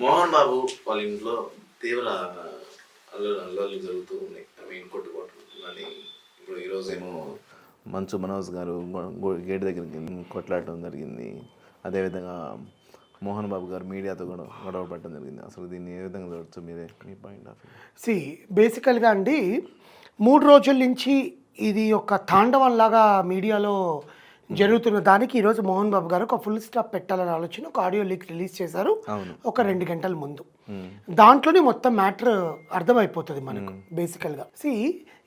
మోహన్ బాబు వాళ్ళ ఇంట్లో తీవ్ర అల్లలు అల్లర్లు జరుగుతూ ఉన్నాయి. ఐ మీన్ కొట్టుకోవటం అని ఇప్పుడు ఈరోజు ఏమో మంచు మనోజ్ గారు గేట్ దగ్గరికి కొట్లాడటం జరిగింది. అదేవిధంగా మోహన్ బాబు గారు మీడియాతో కూడా గొడవ పడటం జరిగింది. అసలు దీన్ని ఏ విధంగా చూడొచ్చు? మీరే మీ పాయింట్ ఆఫ్ సి బేసికల్గా అండి మూడు రోజుల నుంచి ఇది ఒక తాండవంలాగా మీడియాలో జరుగుతున్న దానికి ఈరోజు మోహన్ బాబు గారు ఒక ఫుల్ స్టాప్ పెట్టాలని ఆలోచన ఒక ఆడియో లీక్ రిలీజ్ చేశారు. ఒక రెండు గంటల ముందు. దాంట్లోనే మొత్తం మ్యాటర్ అర్థమైపోతుంది మనకు బేసికల్గా సి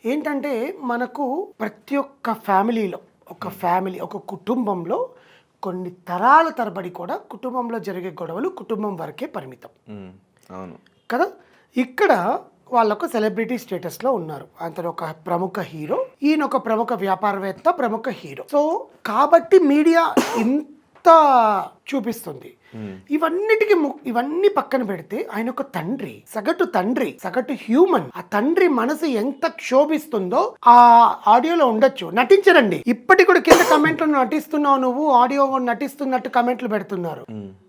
ఏంటంటే మనకు ప్రతి ఒక్క ఫ్యామిలీలో ఒక ఫ్యామిలీ ఒక కుటుంబంలో కొన్ని తరాల తరబడి కూడా కుటుంబంలో జరిగే గొడవలు కుటుంబం వరకే పరిమితం. అవును. కదా? ఇక్కడ వాళ్ళొక సెలబ్రిటీ స్టేటస్లో ఉన్నారు. అతను ఒక ప్రముఖ హీరో ఈయన ఒక ప్రముఖ వ్యాపారవేత్త ప్రముఖ హీరో. సో కాబట్టి మీడియా ఇంత చూపిస్తుంది. ఇవన్నిటికీ ఇవన్నీ పక్కన పెడితే ఆయన ఒక తండ్రి సగటు తండ్రి సగటు హ్యూమన్ ఆ తండ్రి మనసు ఎంత క్షోభిస్తుందో ఆ ఆడియోలో ఉండొచ్చు. నటించరండి. ఇప్పటికి కూడా కింద కమెంట్లు నటిస్తున్నావు నువ్వు ఆడియో నటిస్తున్నట్టు కమెంట్లు పెడుతున్నారు.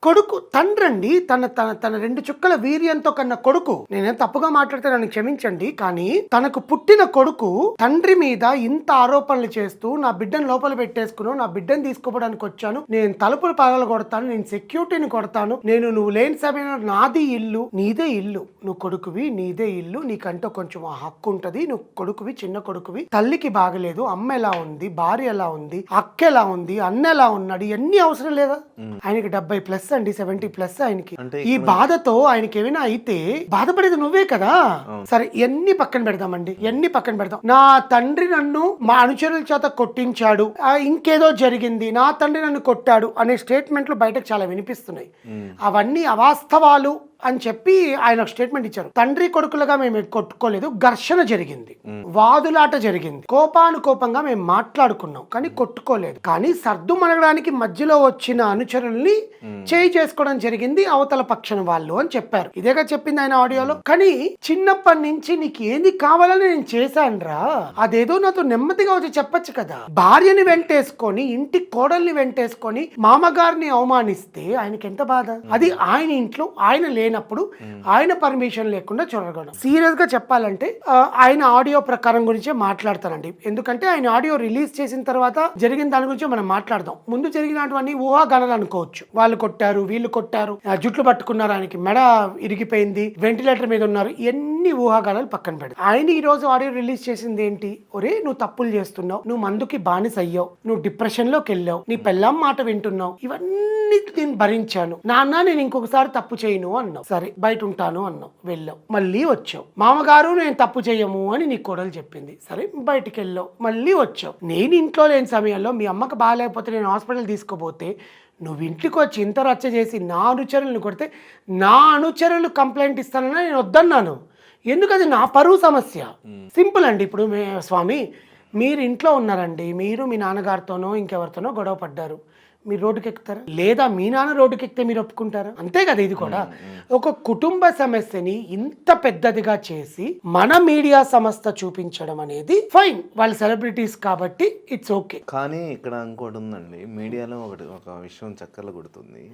కొడుకు తండ్రి అండి తన తన తన రెండు చుక్కల వీర్యంతో కన్న కొడుకు. నేనేం తప్పుగా మాట్లాడితే నన్ను క్షమించండి కానీ తనకు పుట్టిన కొడుకు తండ్రి మీద ఇంత ఆరోపణలు చేస్తూ నా బిడ్డను లోపల పెట్టేసుకున్నావు నా బిడ్డను తీసుకోవడానికి వచ్చాను నేను తలుపులు పగలు కొడతాను నేను సెక్యూరిటీని కొడతాను. నేను నువ్వు లేని సమయంలో నాది ఇల్లు నీదే ఇల్లు. నువ్వు కొడుకువి నీదే ఇల్లు. నీకంటూ కొంచెం ఆ హక్కు ఉంటది. నువ్వు కొడుకువి చిన్న కొడుకువి. తల్లికి బాగలేదు అమ్మ ఎలా ఉంది భార్య ఎలా ఉంది అక్క ఎలా ఉంది అన్న ఎలా ఉన్నాడు ఇవన్నీ అవసరం లేదా? ఆయనకి డెబ్బై ప్లస్ అండి సెవెంటీ ప్లస్ ఆయనకి. ఈ బాధతో ఆయనకి ఏమైనా అయితే బాధపడేది నువ్వే కదా? సరే ఎన్ని పక్కన పెడదామండి. ఎన్ని పక్కన పెడదాం. నా తండ్రి నన్ను మా అనుచరుల చేత కొట్టించాడు. ఇంకేదో జరిగింది. నా తండ్రి నన్ను కొట్టాడు అనే స్టేట్మెంట్లు బయటకు చాలా కనిపిస్తున్నాయి అవన్నీ అవాస్తవాలు. అని చెప్పి ఆయన ఒక స్టేట్మెంట్ ఇచ్చారు. తండ్రి కొడుకులుగా మేము కొట్టుకోలేదు ఘర్షణ జరిగింది. వాదులాట జరిగింది. కోపానుకోపంగా మేము మాట్లాడుకున్నాం కానీ కొట్టుకోలేదు. కానీ సర్దు మనగడానికి మధ్యలో వచ్చిన అనుచరుల్ని చేయి చేసుకోవడం జరిగింది అవతల పక్షం వాళ్ళు అని చెప్పారు. ఇదేగా చెప్పింది ఆయన ఆడియోలో. కానీ చిన్నప్పటి నుంచి నీకు ఏది కావాలని నేను చేశానురా అదేదో నాతో నెమ్మదిగా వచ్చి చెప్పొచ్చు కదా. భార్యని వెంటేసుకొని ఇంటి కోడల్ని వెంటేసుకొని మామగారిని అవమానిస్తే ఆయనకి ఎంత బాధ? అది ఆయన ఇంట్లో ఆయన లేనప్పుడు ఆయన పర్మిషన్ లేకుండా చూడగలం సీరియస్గా చెప్పాలంటే ఆయన ఆడియో ప్రకారం గురించే మాట్లాడతానండి ఎందుకంటే ఆయన ఆడియో రిలీజ్ చేసిన తర్వాత జరిగిన దాని గురించి మనం మాట్లాడదాం. ముందు జరిగినటువంటి ఊహాగానాలు అనుకోవచ్చు. వాళ్ళు కొట్టారు వీళ్ళు కొట్టారు జుట్లు పట్టుకున్నారు ఆయనకి మెడ ఇరిగిపోయింది వెంటిలేటర్ మీద ఉన్నారు ఎన్ని ఊహాగానాలు పక్కన పెడతారు ఆయన ఈ రోజు ఆడియో రిలీజ్ చేసింది ఏంటి? ఒరే నువ్వు తప్పులు చేస్తున్నావు నువ్వు మందుకి బానిస అయ్యావు నువ్వు డిప్రెషన్లోకి వెళ్ళావు నీ పెళ్ళాం మాట వింటున్నావు ఇవన్నీ నేను భరించాను. నాన్న నేను ఇంకొకసారి తప్పు చేయను అన్నావు. సరే బయట ఉంటాను అన్నావు వెళ్ళావు మళ్ళీ వచ్చావు. మామగారు నేను తప్పు చేయము అని నీ కోడలు చెప్పింది. సరే బయటికి వెళ్ళావు మళ్ళీ వచ్చావు. నేను ఇంట్లో లేని సమయంలో మీ అమ్మకి బాగాలేకపోతే నేను హాస్పిటల్ తీసుకోపోతే నువ్వు ఇంటికి వచ్చి ఇంత రచ్చ చేసి నా అనుచరులను కొడితే నా అనుచరులు కంప్లైంట్ ఇస్తానని నేను వద్దన్నాను. ఎందుకది? నా పరువు సమస్య. సింపుల్ అండి. ఇప్పుడు మే స్వామి మీరు ఇంట్లో ఉన్నారండి. మీరు మీ నాన్నగారితోనో ఇంకెవరితోనో గొడవ పడ్డారు. మీరు రోడ్డుకి ఎక్కుతారా లేదా మీ నాన్న రోడ్డుకి ఎక్కితే మీరు ఒప్పుకుంటారా? అంతే కదా ఇది కూడా. ఒక కుటుంబ సమస్యని ఇంత పెద్దదిగా చేసి మన మీడియా సంస్థ చూపించడం అనేది ఫైన్. వాళ్ళు సెలబ్రిటీస్ కాబట్టి ఇట్స్ ఓకే. కానీ ఇక్కడ ఇంకోటి ఉందండి. మీడియాలో ఒకటి ఒక విషయం చక్కర్లు కొడుతుంది.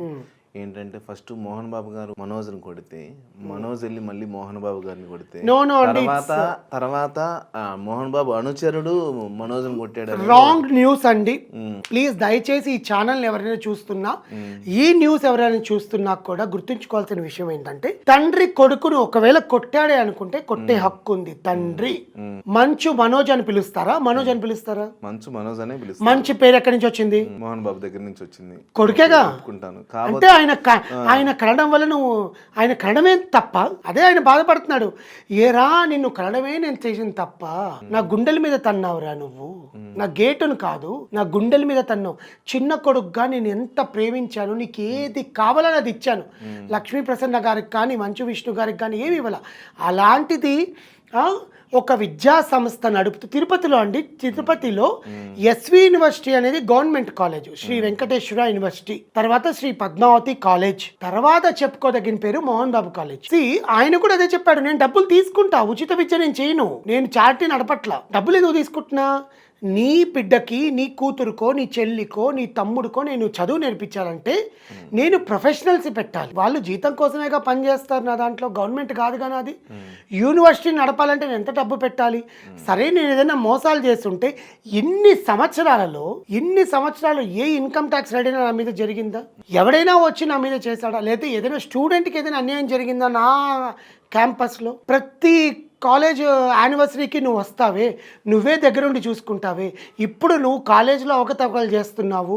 ఏంటంటే ఫస్ట్ మోహన్ బాబు గారు మనోజ్ని కొడితే మనోజ్ వెళ్ళి మళ్ళీ మోహన్ బాబు గారిని కొడితే తర్వాత తర్వాత మోహన్ బాబు అనుచరుడు మనోజ్ని కొట్టాడు రాంగ్ న్యూస్ అండి ప్లీజ్ దయచేసి ఈ ఛానల్ ఎవరైనా చూస్తున్నా ఈ న్యూస్ ఎవరైనా చూస్తున్నా కూడా గుర్తుంచుకోవాల్సిన విషయం ఏంటంటే తండ్రి కొడుకును ఒకవేళ కొట్టాడే అనుకుంటే కొట్టే హక్కు ఉంది తండ్రి. మంచు మనోజ్ అని పిలుస్తారా? మనోజ్ అని పిలుస్తారా? మంచు మనోజ్ అనే పిలుస్తారు. మంచి పేరు ఎక్కడి నుంచి వచ్చింది? మోహన్ బాబు దగ్గర నుంచి వచ్చింది. కొడుకేగా? ఒప్పుకుంటాను అంటే ఆయన ఆయన కనడం వల్ల నువ్వు ఆయన కనడమే తప్ప? అదే ఆయన బాధపడుతున్నాడు. ఏరా నిన్ను కనడమే నేను చేసిన తప్ప? నా గుండెల మీద తన్నావురా నువ్వు? నా గేటును కాదు నా గుండెల మీద తన్నావు. చిన్న కొడుకుగా నేను ఎంత ప్రేమించాను నీకు ఏది కావాలని అది ఇచ్చాను. లక్ష్మీ ప్రసన్న గారికి కానీ మంచు విష్ణు గారికి కానీ ఏమి ఇవ్వాల? అలాంటిది ఒక విద్యా సంస్థ నడుపుతూ తిరుపతిలో అండి తిరుపతిలో ఎస్వి యూనివర్సిటీ అనేది government college Sri Venkateswara university తర్వాత శ్రీ పద్మావతి కాలేజ్ తర్వాత చెప్పుకోదగిన పేరు మోహన్ బాబు కాలేజ్ ఆయన కూడా అదే చెప్పాడు నేను డబ్బులు తీసుకుంటా ఉచిత విద్య నేను చేయను నేను చారిటీ నడపట్ల డబ్బులు ఎందుకు తీసుకుంటున్నా? నీ బిడ్డకి నీ కూతురుకో నీ చెల్లికో నీ తమ్ముడికో నేను చదువు నేర్పించాలంటే నేను ప్రొఫెషనల్స్ పెట్టాలి. వాళ్ళు జీతం కోసమేగా పనిచేస్తారు నా దాంట్లో. గవర్నమెంట్ కాదు కానీ అది. యూనివర్సిటీ నడపాలంటే నేను ఎంత డబ్బు పెట్టాలి? సరే నేను ఏదైనా మోసాలు చేస్తుంటే ఎన్ని సంవత్సరాలలో ఎన్ని సంవత్సరాలు ఏ ఇన్కమ్ ట్యాక్స్ రైడ్ నా మీద జరిగిందా? ఎవడైనా వచ్చి నా మీద చేశాడా? లేదా ఏదైనా స్టూడెంట్కి ఏదైనా అన్యాయం జరిగిందా నా క్యాంపస్లో? ప్రతి కాలేజ్ యానివర్సరీకి నువ్వు వస్తావే నువ్వే దగ్గరుండి చూసుకుంటావే ఇప్పుడు నువ్వు కాలేజీలో అవకతవకలు చేస్తున్నావు.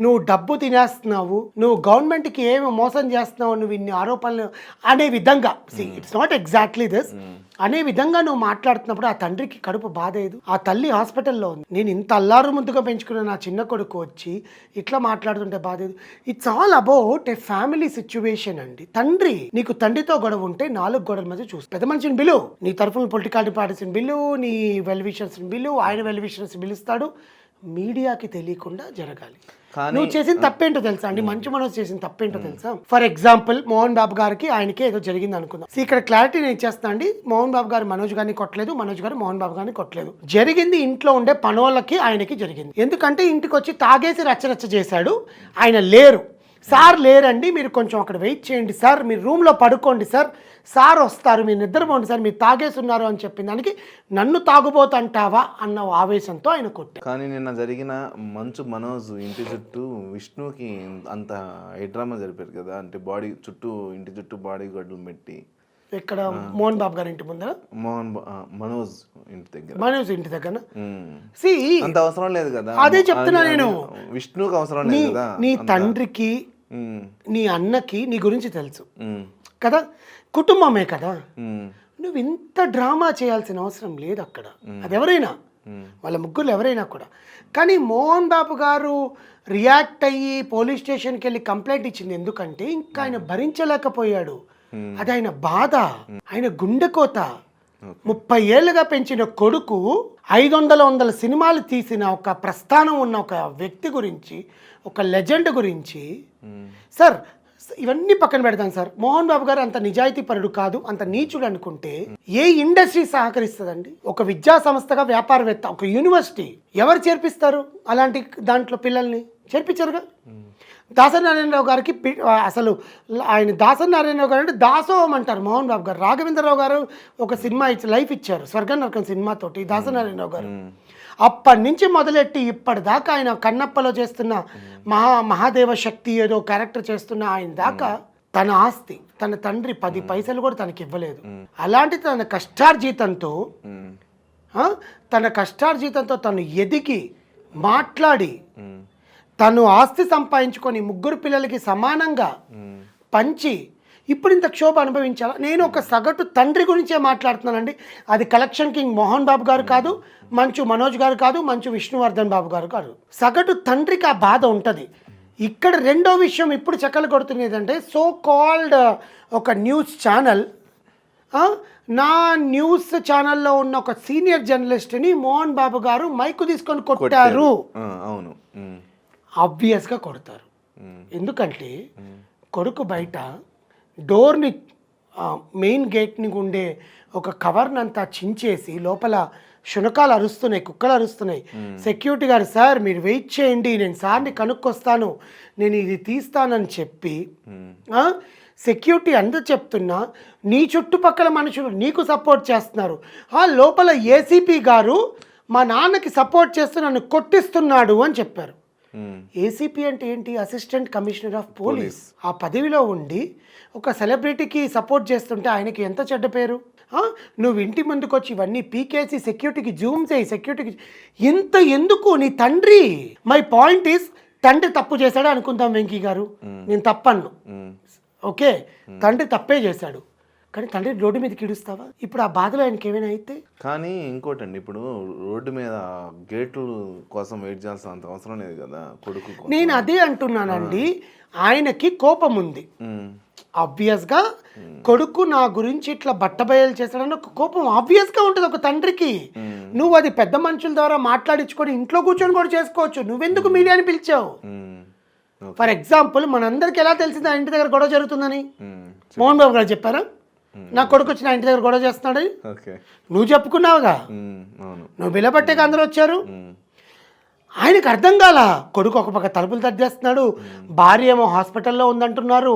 నువ్వు డబ్బు తినేస్తున్నావు నువ్వు గవర్నమెంట్కి ఏమి మోసం చేస్తున్నావు నువ్వు ఇన్ని ఆరోపణలు అనే విధంగా. ఇట్స్ నాట్ ఎగ్జాక్ట్లీ దిస్ అనే విధంగా నువ్వు మాట్లాడుతున్నప్పుడు ఆ తండ్రికి కడుపు బాధ లేదు. ఆ తల్లి హాస్పిటల్లో ఉంది. నేను ఇంత అల్లారు ముందుగా పెంచుకున్న నా చిన్న కొడుకు వచ్చి ఇట్లా మాట్లాడుతుంటే బాధ లేదు. It's all about a family situation అండి. తండ్రి నీకు తండ్రితో గొడవ ఉంటే నాలుగు గొడవల మధ్య చూసి పెద్ద మనిషిని బిలు నీ తరఫున పొలిటికల్ పార్టీస్ని బిలు నీ వెల్ విషర్స్ని బిలు ఆయన వెల్ విషర్స్ పిలుస్తాడు. మీడియాకి తెలియకుండా జరగాలి. నువ్వు చేసిన తప్పేంటో తెలుసా అండి? మంచి మనసు చేసిన తప్పేంటో తెలుసా? ఫర్ ఎగ్జాంపుల్ మోహన్ బాబు గారికి ఆయనకి ఏదో జరిగింది అనుకుందాం. ఇక్కడ క్లారిటీ నేను ఇచ్చేస్తా అండి. మోహన్ బాబు గారు మనోజ్ గారిని కొట్టలేదు మనోజ్ గారు మోహన్ బాబు గారిని కొట్టలేదు. జరిగింది ఇంట్లో ఉండే పనులకి ఆయనకి జరిగింది. ఎందుకంటే ఇంటికి వచ్చి తాగేసి రచ్చరచ్చ చేశాడు. ఆయన లేరు. సార్ లేరండి మీరు కొంచెం అక్కడ వెయిట్ చేయండి సార్ మీరు రూమ్లో పడుకోండి సార్ సార్ వస్తారు మీరు నిద్రపోండి సార్ మీరు తాగేసి ఉన్నారు అని చెప్పిన దానికి నన్ను తాగుబోతంటావా అన్న ఆవేశంతో ఆయన కొట్టారు. కానీ నిన్న జరిగిన మంచు మనోజ్ ఇంటి చుట్టూ విష్ణుకి అంత హైడ్రామా జరిపారు కదా అంటే బాడీ చుట్టూ ఇంటి చుట్టూ బాడీ గడ్డలు పెట్టి. ఇక్కడ మోహన్ బాబు గారి ఇంటి ముందర? మోహన్ మనోజ్ ఇంటి దగ్గర. మనోజ్ ఇంటి దగ్గర అంత అవసరం లేదు కదా. అదే చెప్తున్నా నేను. విష్ణుకి అవసరం లేదు కదా నీ తండ్రికి నీ అన్నకి నీ గురించి తెలుసు. కదా? కుటుంబమే కదా? నువ్వు ఇంత డ్రామా చేయాల్సిన అవసరం లేదు అక్కడ. అది ఎవరైనా వాళ్ళ ముగ్గురు ఎవరైనా కూడా. కానీ మోహన్ బాబు గారు రియాక్ట్ అయ్యి పోలీస్ స్టేషన్కి వెళ్ళి కంప్లైంట్ ఇచ్చింది ఎందుకంటే ఇంకా ఆయన భరించలేకపోయాడు. అది ఆయన బాధ. ఆయన గుండెకోత ముప్పై ఏళ్ళుగా పెంచిన కొడుకు ఐదు వందల వందల సినిమాలు తీసిన ఒక ప్రస్థానం ఉన్న ఒక వ్యక్తి గురించి ఒక లెజెండ్ గురించి సార్ ఇవన్నీ పక్కన పెడతాం సార్. మోహన్ బాబు గారు అంత నిజాయితీ పరుడు కాదు అంత నీచుడు అనుకుంటే ఏ ఇండస్ట్రీ సహకరిస్తుందండి? ఒక విద్యా సంస్థగా వ్యాపారవేత్త ఒక యూనివర్సిటీ ఎవరు చేర్పిస్తారు అలాంటి దాంట్లో పిల్లల్ని? చేర్పించారుగా? దాసనారాయణరావు గారికి అసలు ఆయన దాసనారాయణరావు గారు అంటే దాసోహం అంటారు మోహన్ బాబు గారు. రాఘవేంద్రరావు గారు ఒక సినిమా ఇచ్చి లైఫ్ ఇచ్చారు స్వర్గ నరకం సినిమాతోటి దాసనారాయణరావు గారు. అప్పటి నుంచి మొదలెట్టి ఇప్పటిదాకా ఆయన కన్నప్పలో చేస్తున్న మహా మహాదేవ శక్తి ఏదో క్యారెక్టర్ చేస్తున్న ఆయన దాకా తన ఆస్తి తన తండ్రి పది పైసలు కూడా తనకి ఇవ్వలేదు. అలాంటి తన కష్టార్జితంతో తన కష్టార్జితంతో తను ఎదిగి మాట్లాడి తను ఆస్తి సంపాదించుకొని ముగ్గురు పిల్లలకి సమానంగా పంచి ఇప్పుడు ఇంత క్షోభ అనుభవించాలా? నేను ఒక సగటు తండ్రి గురించే మాట్లాడుతున్నానండి. అది కలెక్షన్ కింగ్ మోహన్ బాబు గారు కాదు మంచు మనోజ్ గారు కాదు మంచు విష్ణువర్ధన్ బాబు గారు కాదు. సగటు తండ్రికి ఆ బాధ ఉంటుంది. ఇక్కడ రెండో విషయం ఇప్పుడు చెక్కలు కొడుతుంది ఏంటంటే సో కాల్డ్ uh, ఒక న్యూస్ ఛానల్ నా న్యూస్ ఛానల్లో ఉన్న ఒక సీనియర్ జర్నలిస్ట్ని మోహన్ బాబు గారు మైకు తీసుకొని కొట్టారు. అవును. ఆబ్వియస్గా కొడతారు. ఎందుకంటే కొడుకు బయట డోర్ని మెయిన్ గేట్ని ఉండే ఒక కవర్ని అంతా చించేసి లోపల శునకాలు అరుస్తున్నాయి కుక్కలు అరుస్తున్నాయి. సెక్యూరిటీ గారు సార్ మీరు వెయిట్ చేయండి నేను సార్ని కనుక్కొస్తాను నేను ఇది తీస్తానని చెప్పి సెక్యూరిటీ అందరూ చెప్తున్నా నీ చుట్టుపక్కల మనుషులు నీకు సపోర్ట్ చేస్తున్నారు. ఆ లోపల ఏసీపీ గారు మా నాన్నకి సపోర్ట్ చేస్తూ నన్ను కొట్టిస్తున్నాడు అని చెప్పారు. ఏసీపీ అంటే ఏంటి? అసిస్టెంట్ కమిషనర్ ఆఫ్ పోలీస్ ఆ పదవిలో ఉండి ఒక సెలబ్రిటీకి సపోర్ట్ చేస్తుంటే ఆయనకి ఎంత చెడ్డ పేరు? నువ్వు ఇంటి ముందుకు వచ్చి ఇవన్నీ పీకేసి సెక్యూరిటీకి జూమ్ చేయి సెక్యూరిటీకి ఇంత ఎందుకు నీ తండ్రి? మై పాయింట్ ఈస్ తండ్రి తప్పు చేశాడు అనుకుందాం వెంకీ గారు. నేను తప్పన్ను. ఓకే? తండ్రి తప్పే చేశాడు. కానీ తండ్రి రోడ్డు మీద కిడుస్తావా? ఇప్పుడు ఆ బాధలో ఆయనకి ఏమైనా అయితే? కానీ ఇంకోటండి ఇప్పుడు రోడ్డు మీద గేట్లు కోసం వెయిట్ చేయాల్సినంత అవసరం లేదు కదా కొడుకు. నేను అదే అంటున్నానండి ఆయనకి కోపం ఉంది. ఆబ్వియస్గా కొడుకు నా గురించి ఇట్లా బట్టబయలు చేశాడని ఒక కోపం ఆబ్వియస్గా ఉంటుంది ఒక తండ్రికి. నువ్వు అది పెద్ద మనుషుల ద్వారా మాట్లాడించుకొని ఇంట్లో కూర్చొని కూడా చేసుకోవచ్చు. నువ్వెందుకు మీడియాని పిలిచావు. ఫర్ ఎగ్జాంపుల్ మనందరికి ఎలా తెలిసింది ఆ ఇంటి దగ్గర గొడవ జరుగుతుందని? మోహన్ బాబు గారు చెప్పారా? నా కొడుకు వచ్చి నా ఇంటి దగ్గర గొడవ చేస్తున్నాడు. ఓకే. నువ్వు చెప్పుకున్నావుగా? నువ్వు బిలబట్టేకి అందరూ వచ్చారు. ఆయనకు అర్థం కాల కొడుకు ఒక పక్క తలుపులు తట్టేస్తున్నాడు. భార్య ఏమో హాస్పిటల్లో ఉందంటున్నారు.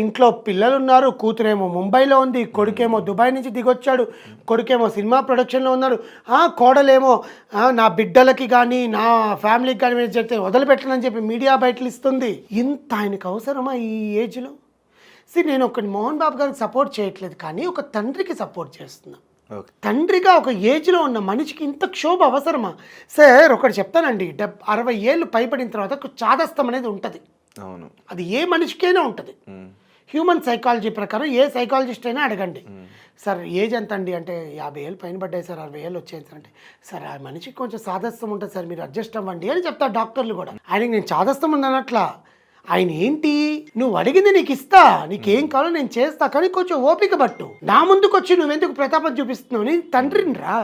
ఇంట్లో పిల్లలు ఉన్నారు కూతురేమో ముంబైలో ఉంది. కొడుకేమో దుబాయ్ నుంచి దిగొచ్చాడు. కొడుకేమో సినిమా ప్రొడక్షన్లో ఉన్నారు ఆ కోడలేమో నా బిడ్డలకి కానీ నా ఫ్యామిలీకి కానీ మీరు చెప్తే వదిలిపెట్టనని చెప్పి మీడియా బయటలు ఇస్తుంది ఇంత ఆయనకు అవసరమా ఈ ఏజ్లో? సి నేను ఒక మోహన్ బాబు గారికి సపోర్ట్ చేయట్లేదు కానీ ఒక తండ్రికి సపోర్ట్ చేస్తున్నా. తండ్రిగా ఒక ఏజ్లో ఉన్న మనిషికి ఇంత క్షోభ అవసరమా? సార్ ఒకటి చెప్తానండి. డెబ్ అరవై ఏళ్ళు పైబడిన తర్వాత చాదస్తం అనేది ఉంటుంది. అవును. అది ఏ మనిషికైనా ఉంటుంది. హ్యూమన్ సైకాలజీ ప్రకారం ఏ సైకాలజిస్ట్ అయినా అడగండి సార్ ఏజ్ ఎంత అండి అంటే యాభై ఏళ్ళు పైన పడ్డాయి సార్ అరవై ఏళ్ళు వచ్చాయి సార్ అంటే. సార్ ఆ మనిషికి కొంచెం సాదస్తం ఉంటుంది సార్ మీరు అడ్జస్ట్ అవ్వండి అని చెప్తారు డాక్టర్లు కూడా. ఆయనకి నేను చాదస్తం ఉందన్నట్లా. ఆయన ఏంటి? నువ్వు అడిగింది నీకు ఇస్తా నీకేం కావాలో నేను చేస్తా కానీ కొంచెం ఓపిక పట్టు. నా ముందుకు వచ్చి నువ్వెందుకు ప్రతాపం చూపిస్తున్నావు? నేను తండ్రిని రా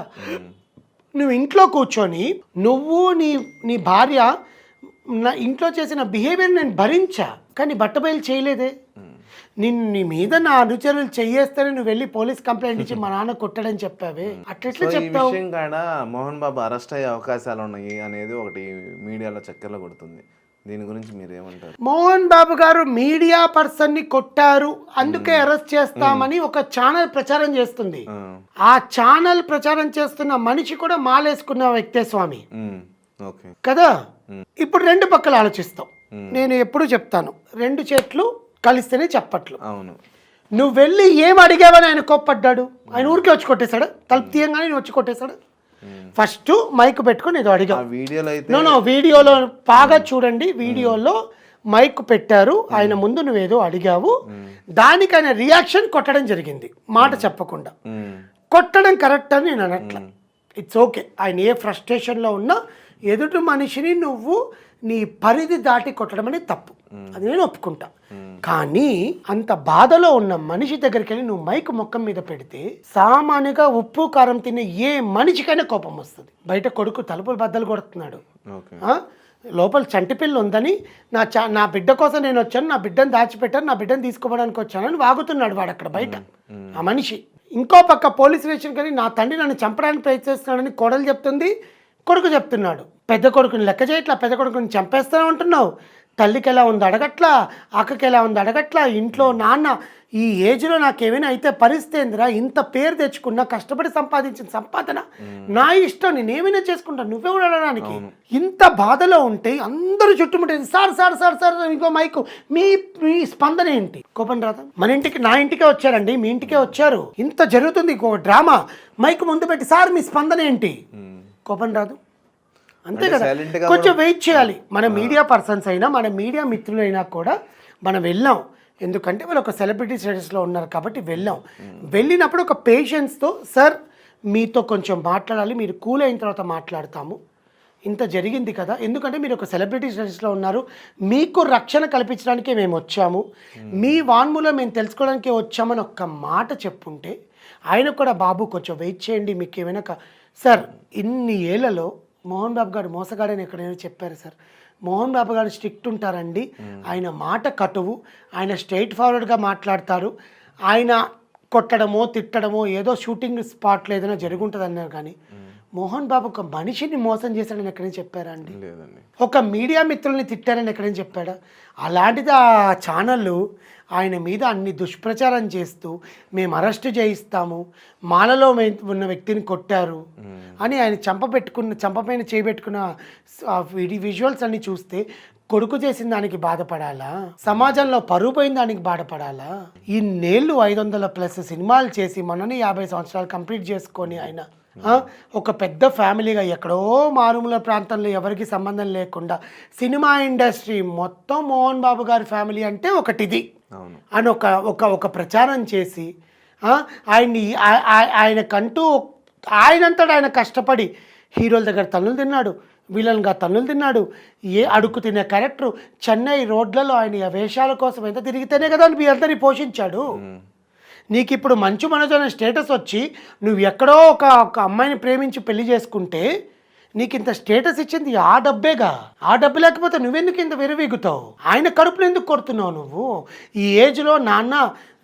నువ్వు ఇంట్లో కూర్చొని నువ్వు నీ నీ భార్య నా ఇంట్లో చేసిన బిహేవియర్ నేను భరించా. కానీ బట్టబయలు చేయలేదే. నిన్ను నీ మీద నా అనుచరులు చెయ్యేస్తేనే నువ్వు వెళ్ళి పోలీస్ కంప్లైంట్ ఇచ్చి మా నాన్న కొట్టాడని చెప్పావే. అట్లెట్లా చెప్తావు? మోహన్ బాబు అరెస్ట్ అయ్యే అవకాశాలు ఉన్నాయి అనేది ఒకటి మీడియాలో చక్కెరలో కొడుతుంది. దీని గురించి మీరు ఏమంటారు మోహన్ బాబు గారు మీడియా పర్సన్ని కొట్టారు అందుకే అరెస్ట్ చేస్తామని ఒక ఛానల్ ప్రచారం చేస్తుంది. ఆ, ఛానల్ ప్రచారం చేస్తున్న మనిషి కూడా మాలేసుకున్న వ్యక్తే స్వామి. కదా? ఇప్పుడు రెండు పక్కలు ఆలోచిస్తాం. నేను ఎప్పుడు చెప్తాను రెండు చెట్లు కలిస్తేనే చెప్పట్లు. అవును. నువ్వు వెళ్ళి ఏం అడిగావని ఆయన కోప్పడ్డాడు? ఆయన ఊరికే వచ్చి కొట్టేశాడు? తలుపు తీయంగానే వచ్చి కొట్టేశాడు? ఫస్ట్ మైక్ పెట్టుకొని ఏదో ఆ అడిగావు వీడియోలో వీడియోలో బాగా చూడండి. వీడియోలో మైక్ పెట్టారు. ఆయన ముందు నువ్వేదో అడిగావు. దానికి ఆయన రియాక్షన్ కొట్టడం జరిగింది. మాట చెప్పకుండా. కొట్టడం కరెక్ట్ అని నేను అనట్ల. ఇట్స్ ఓకే ఆయన ఏ ఫ్రస్ట్రేషన్లో ఉన్నా ఎదుటి మనిషిని నువ్వు నీ పరిధి దాటి కొట్టడం అనేది తప్పు. అది నేను ఒప్పుకుంటా. కానీ అంత బాధలో ఉన్న మనిషి దగ్గరికి వెళ్ళి నువ్వు మైక్ మొక్కం మీద పెడితే సామాన్యంగా ఉప్పు కారం తినే ఏ మనిషికైనా కోపం వస్తుంది. బయట కొడుకు తలుపులు బద్దలు కొడుతున్నాడు? లోపల చంటి పిల్ల ఉందని నా చా నా బిడ్డ కోసం నేను వచ్చాను నా బిడ్డను దాచిపెట్టాను నా బిడ్డను తీసుకోవడానికి వచ్చానని వాగుతున్నాడు వాడు అక్కడ బయట. ఆ మనిషి. ఇంకో పక్క పోలీస్ స్టేషన్ కానీ నా తండ్రి నన్ను చంపడానికి ప్రయత్నిస్తున్నాడని కోడలు చెప్తుంది కొడుకు చెప్తున్నాడు. పెద్ద కొడుకుని లెక్క చేయట్లా పెద్ద కొడుకుని చంపేస్తూనే ఉంటున్నావు తల్లికి ఎలా ఉంది అడగట్లా? అక్కకి ఎలా ఉంది అడగట్లా? ఇంట్లో నాన్న ఈ ఏజ్లో నాకేమైనా అయితే పరిస్థితి ఏందిరా? ఇంత పేరు తెచ్చుకున్నా కష్టపడి సంపాదించిన సంపాదన నా ఇష్టం నేను ఏమైనా చేసుకుంటా? నువ్వే కూడా అడగడానికి ఇంత బాధలో ఉంటే అందరూ చుట్టుముట్టేది సార్ సార్ సార్ సార్ ఇంకో మైకు. మీ మీ స్పందన ఏంటి? కోపం రాదా? మన ఇంటికి నా ఇంటికే వచ్చారండి మీ ఇంటికే వచ్చారు. ఇంత జరుగుతుంది ఇంకో డ్రామా. మైక్ ముందు పెట్టి సార్ మీ స్పందన ఏంటి? కోపం రాదు. అంతే కదా. కొంచెం వెయిట్ చేయాలి. మన మీడియా పర్సన్స్ అయినా మన మీడియా మిత్రులైనా కూడా మనం వెళ్ళాం. ఎందుకంటే వాళ్ళు ఒక సెలబ్రిటీ స్టేటస్లో ఉన్నారు కాబట్టి వెళ్ళాం. వెళ్ళినప్పుడు ఒక పేషెన్స్తో సార్ మీతో కొంచెం మాట్లాడాలి. మీరు కూల్ అయిన తర్వాత మాట్లాడతాము. ఇంత జరిగింది కదా. ఎందుకంటే మీరు ఒక సెలబ్రిటీ స్టేటస్లో ఉన్నారు. మీకు రక్షణ కల్పించడానికే మేము వచ్చాము. మీ వాన్మూలం మేము తెలుసుకోవడానికే వచ్చామని ఒక్క మాట చెప్పుంటే ఆయన కూడా బాబు కొంచెం వెయిట్ చేయండి. మీకు ఏమైనా కా-" సార్ ఇన్ని ఏళ్ళలో మోహన్ బాబు గారు మోసగాడని ఎక్కడైనా చెప్పారు సార్? మోహన్ బాబు గారు స్ట్రిక్ట్ ఉంటారండి. ఆయన మాట కటువు. ఆయన స్ట్రైట్ ఫార్వర్డ్గా మాట్లాడతారు. ఆయన కొట్టడమో తిట్టడమో ఏదో షూటింగ్ స్పాట్లో ఏదైనా జరుగుంటుంది అన్నారు కానీ మోహన్ బాబు ఒక మనిషిని మోసం చేశాడని ఎక్కడైనా చెప్పారా అండి? లేదండి. ఒక మీడియా మిత్రుల్ని తిట్టారని ఎక్కడైనా చెప్పాడా? అలాంటిది ఆ ఛానళ్ళు ఆయన మీద అన్ని దుష్ప్రచారం చేస్తూ మేము అరెస్ట్ చేయిస్తాము మాలలో ఉన్న వ్యక్తిని కొట్టారు అని ఆయన చంప పెట్టుకున్న చంపపైన చేయబెట్టుకున్న విజువల్స్ అన్ని చూస్తే కొడుకు చేసిన దానికి బాధపడాలా? సమాజంలో పరువు పోయిన దానికి బాధపడాలా? ఇన్నేళ్ళు ఐదు వందల ప్లస్ సినిమాలు చేసి మొన్ననే యాభై సంవత్సరాలు కంప్లీట్ చేసుకొని ఆయన ఒక పెద్ద ఫ్యామిలీగా ఎక్కడో మారుమూల ప్రాంతంలో ఎవరికి సంబంధం లేకుండా సినిమా ఇండస్ట్రీ మొత్తం మోహన్ బాబు గారి ఫ్యామిలీ అంటే ఒకటిది. అని ఒక ఒక ఒక ప్రచారం చేసి ఆయన్ని ఆయనకంటూ ఆయనంతటా ఆయన కష్టపడి హీరోల దగ్గర తన్నులు తిన్నాడు విలన్గా తన్నులు తిన్నాడు. ఏ అడుక్కు తినే క్యారెక్టర్ చెన్నై రోడ్లలో ఆయన వేషాల కోసం ఎంత తిరిగితేనే కదా మీ అందరినీ పోషించాడు. నీకు ఇప్పుడు మంచు మనోజ్ అనే స్టేటస్ వచ్చి నువ్వు ఎక్కడో ఒక ఒక అమ్మాయిని ప్రేమించి పెళ్ళి చేసుకుంటే నీకు ఇంత స్టేటస్ ఇచ్చింది ఆ డబ్బేగా? ఆ డబ్బు లేకపోతే నువ్వెందుకు ఇంత విరవీగుతావు ఆయన కడుపులో ఎందుకు కొడుతున్నావు నువ్వు? ఈ ఏజ్లో నాన్న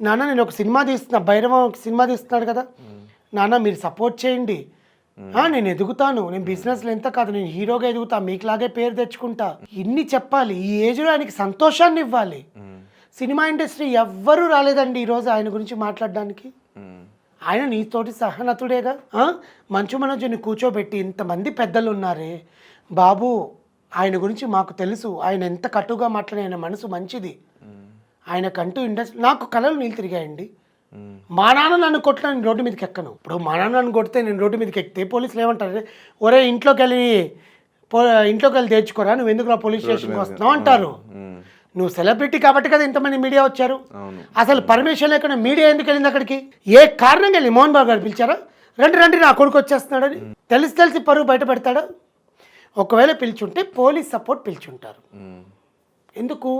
నాన్న నేను ఒక సినిమా తీస్తున్నా భైరవ ఒక సినిమా తీస్తున్నాడు కదా. నాన్న మీరు సపోర్ట్ చేయండి. నేను ఎదుగుతాను. నేను బిజినెస్లో ఎంత కాదు నేను హీరోగా ఎదుగుతా మీకులాగే పేరు తెచ్చుకుంటా. ఇన్ని చెప్పాలి. ఈ ఏజ్లో ఆయనకి సంతోషాన్ని ఇవ్వాలి. సినిమా ఇండస్ట్రీ ఎవ్వరూ రాలేదండి ఈరోజు ఆయన గురించి మాట్లాడడానికి. ఆయన నీతోటి సహనతుడేగా? మంచు మనోజ్ని కూర్చోబెట్టి ఇంతమంది పెద్దలు ఉన్నారే బాబు ఆయన గురించి మాకు తెలుసు. ఆయన ఎంత కటుగా మాట్లాడే ఆయన మనసు మంచిది. ఆయనకంటూ ఇండస్ట్రీ నాకు కళలు నీళ్ళు తిరిగాయండి. మా నాన్న నన్ను కొట్టిన నేను రోడ్డు మీదకి ఎక్కను. ఇప్పుడు మా నాన్న నన్ను కొడితే నేను రోడ్డు మీదకి ఎక్కితే పోలీసులు ఏమంటారు? ఒరే ఇంట్లోకి వెళ్ళి పో ఇంట్లోకి వెళ్ళి తెచ్చుకోరా నువ్వు ఎందుకు రా పోలీస్ స్టేషన్కి వస్తున్నావు? అంటారు. నువ్వు సెలబ్రిటీ కాబట్టి కదా ఇంతమంది మీడియా వచ్చారు. అసలు పర్మిషన్ లేకుండా మీడియా ఎందుకు వెళ్ళింది అక్కడికి? ఏ కారణంగా వెళ్ళి మోహన్ బాబు గారు పిలిచారా? రండి రండి నా కొడుకు వచ్చేస్తున్నాడని. తెలిసి తెలిసి పరువు బయట పెడతాడా? ఒకవేళ పిలిచుంటే పోలీస్ సపోర్ట్ పిలిచుంటారు. ఎందుకు?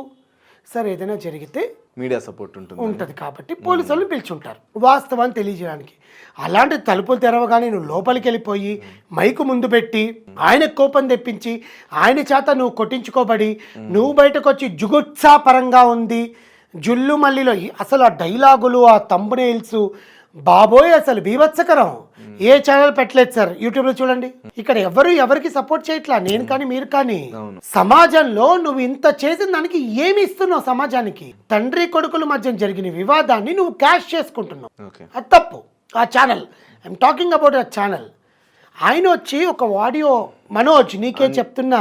సరే ఏదైనా జరిగితే మీడియా సపోర్ట్ ఉంటుంది. ఉంటుంది కాబట్టి పోలీసులు పిలుచుంటారు. పిలిచుంటారు వాస్తవాన్ని తెలియజేయడానికి. అలాంటి తలుపులు తెరవగానే నువ్వు లోపలికి వెళ్ళిపోయి మైకు ముందు పెట్టి ఆయన కోపం తెప్పించి ఆయన చేత నువ్వు కొట్టించుకోబడి నువ్వు బయటకు వచ్చి జుగుత్సాపరంగా ఉంది. జుల్లు మల్లిలో అసలు ఆ డైలాగులు ఆ తంబునేల్స్ బాబోయ్ అసలు బీభత్సకరం. ఏ ఛానల్ పెట్టలేదు సార్ యూట్యూబ్లో చూడండి. ఇక్కడ ఎవరు ఎవరికి సపోర్ట్ చేయట్లా? నేను కానీ మీరు కానీ. సమాజంలో నువ్వు ఇంత చేసిన దానికి ఏమి ఇస్తున్నావు సమాజానికి? తండ్రి కొడుకుల మధ్య జరిగిన వివాదాన్ని నువ్వు క్యాష్ చేసుకుంటున్నావు. అది తప్పు. ఆ ఛానల్ ఐఎమ్ టాకింగ్ అబౌట్ ఆ ఛానల్ ఆయన వచ్చి ఒక ఆడియో మనోజ్ నీకే చెప్తున్నా.